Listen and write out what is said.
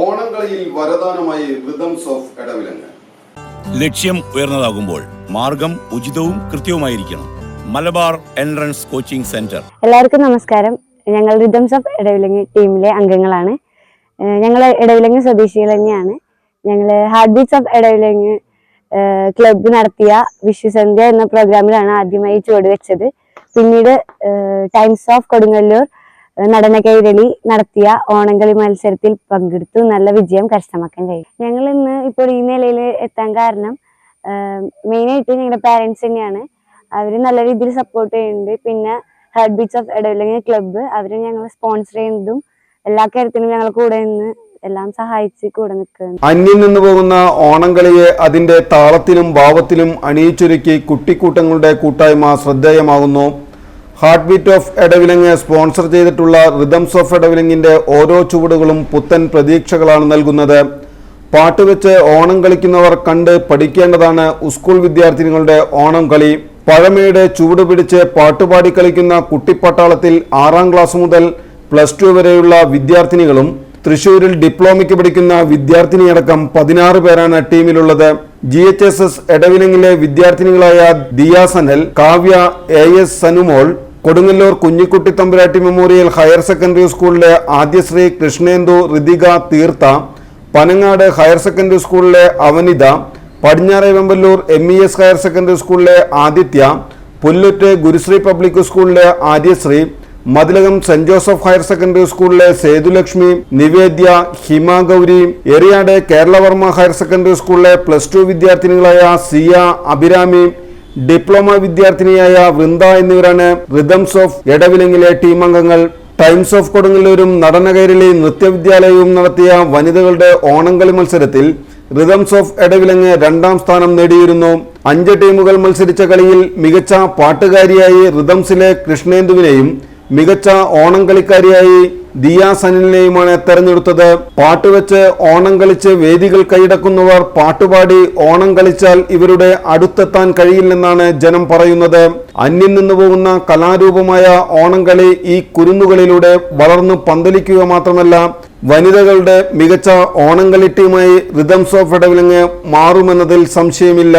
ഓണക്കളിയിൽ വരദാനമായി rhythms of Edavilangu ലക്ഷ്യം ഉയർന്നതാകുമ്പോൾ മാർഗം ഉചിതവും കൃത്യവുമായിരിക്കണം. Malabar entrance coaching centre. എല്ലാവർക്കും നമസ്കാരം. ഞങ്ങൾ റിതംസ് ഓഫ് ഇടവിലങ്ങ് ടീമിലെ അംഗങ്ങളാണ്. ഞങ്ങൾ ഇടവിലങ്ങ് സ്വദേശികൾ തന്നെയാണ്. ഞങ്ങൾ heart beats of Edavilangu club നടത്തിയ വിശ്വസന്ധ്യ എന്ന പ്രോഗ്രാമിലാണ് ആദ്യമായി ചുവടുവെച്ചത് പിന്നീട് ടൈംസ് ഓഫ് കൊടുങ്ങല്ലൂർ നടന കൈരളി നടത്തിയ ഓണംകളി മത്സരത്തിൽ പങ്കെടുത്തു. നല്ല വിജയം കരസ്ഥമാക്കാൻ കഴിയും ഞങ്ങൾ ഇന്ന് ഇപ്പോൾ ഈ നിലയിൽ എത്താൻ കാരണം മെയിനായിട്ട് ഞങ്ങളുടെ പാരൻസ് തന്നെയാണ്. അവർ നല്ല രീതിയിൽ സപ്പോർട്ട് ചെയ്യുന്നുണ്ട്. പിന്നെ ഹെഡ് ബീച്ച് ഓഫ് എഡവലിംഗ് ക്ലബ്ബ് അവർ ഞങ്ങളെ സ്പോൺസർ ചെയ്യുന്നതും എല്ലാ കാര്യത്തിലും ഞങ്ങൾ കൂടെ നിന്ന് എല്ലാം സഹായിച്ച് കൂടെ നിൽക്കുന്നു അന്യം നിന്ന് പോകുന്ന ഓണംകളിയെ അതിന്റെ താളത്തിലും ഭാവത്തിലും അണിയിച്ചൊരുക്കി കുട്ടിക്കൂട്ടങ്ങളുടെ കൂട്ടായ്മ ശ്രദ്ധേയമാകുന്നു. Heart beat of Edavilangu sponsor ചെയ്തിട്ടുള്ള റിതംസ് ഓഫ് എടവിലങ്ങിന്റെ ഓരോ ചുവടുകളും പുത്തൻ പ്രതീക്ഷകളാണ് നൽകുന്നത്. പാട്ടുവെച്ച് ഓണം കളിക്കുന്നവർ കണ്ട് പഠിക്കേണ്ടതാണ് സ്കൂൾ വിദ്യാർത്ഥിനികളുടെ ഓണം കളി. പഴമയുടെ ചുവട് പിടിച്ച് പാട്ടുപാടി കളിക്കുന്ന കുട്ടിപ്പട്ടാളത്തിൽ ആറാം ക്ലാസ് മുതൽ പ്ലസ് ടു വരെയുള്ള വിദ്യാർത്ഥിനികളും തൃശൂരിൽ ഡിപ്ലോമയ്ക്ക് പഠിക്കുന്ന വിദ്യാർത്ഥിനിയടക്കം പതിനാറ് പേരാണ് ടീമിലുള്ളത്. ജി എച്ച് എസ് എസ് എടവിലങ്ങിലെ വിദ്യാർത്ഥിനികളായ Diya Sanal Kavya A S Sanumol Kodungallur Kunhikutty Thampuratti memorial higher secondary സ്കൂളിലെ ആദ്യശ്രീ കൃഷ്ണേന്ദു ഋതിക തീർത്ത പനങ്ങാട് ഹയർ സെക്കൻഡറി സ്കൂളിലെ അവനിത പടിഞ്ഞാറെ Vemballur M E S higher secondary സ്കൂളിലെ ആദിത്യ പുല്ലുറ്റ് ഗുരുശ്രീ പബ്ലിക് സ്കൂളിലെ Aryasree Mathilakam saint Joseph higher secondary സ്കൂളിലെ Sethulakshmi Nivedya Hima Gauri Eriyad Keralavarma higher secondary സ്കൂളിലെ plus two വിദ്യാർത്ഥിനികളായ Siya Abhirami diploma വിദ്യാർത്ഥിനിയായ വൃന്ദ എന്നിവരാണ് റിതംസ് ഓഫ് എടവിലങ്ങിലെ ടീം അംഗങ്ങൾ. ടൈംസ് ഓഫ് കൊടുങ്ങല്ലൂരും നടനകൈരളി നൃത്യവിദ്യാലയവും നടത്തിയ വനിതകളുടെ ഓണംകളി മത്സരത്തിൽ റിതംസ് ഓഫ് എടവിലങ്ങ് രണ്ടാം സ്ഥാനം നേടിയിരുന്നു. അഞ്ച് ടീമുകൾ മത്സരിച്ച കളിയിൽ മികച്ച പാട്ടുകാരിയായി റിതംസിലെ കൃഷ്ണേന്ദുവിനെയും മികച്ച ഓണം കളിക്കാരിയായി ദിയ സനിലിനെയുമാണ് തെരഞ്ഞെടുത്തത് പാട്ടുവെച്ച് ഓണം കളിച്ച് വേദികൾ കൈയടക്കുന്നവർ പാട്ടുപാടി ഓണം കളിച്ചാൽ ഇവരുടെ അടുത്തെത്താൻ കഴിയില്ലെന്നാണ് ജനം പറയുന്നത്. അന്യം നിന്നു പോകുന്ന കലാരൂപമായ ഓണം കളി ഈ കുരുന്നുകളിലൂടെ വളർന്നു പന്തലിക്കുക മാത്രമല്ല വനിതകളുടെ മികച്ച ഓണം കളി ടീമായി റിതംസ് ഓഫ് ഇടവിലങ്ങ് മാറുമെന്നതിൽ സംശയമില്ല.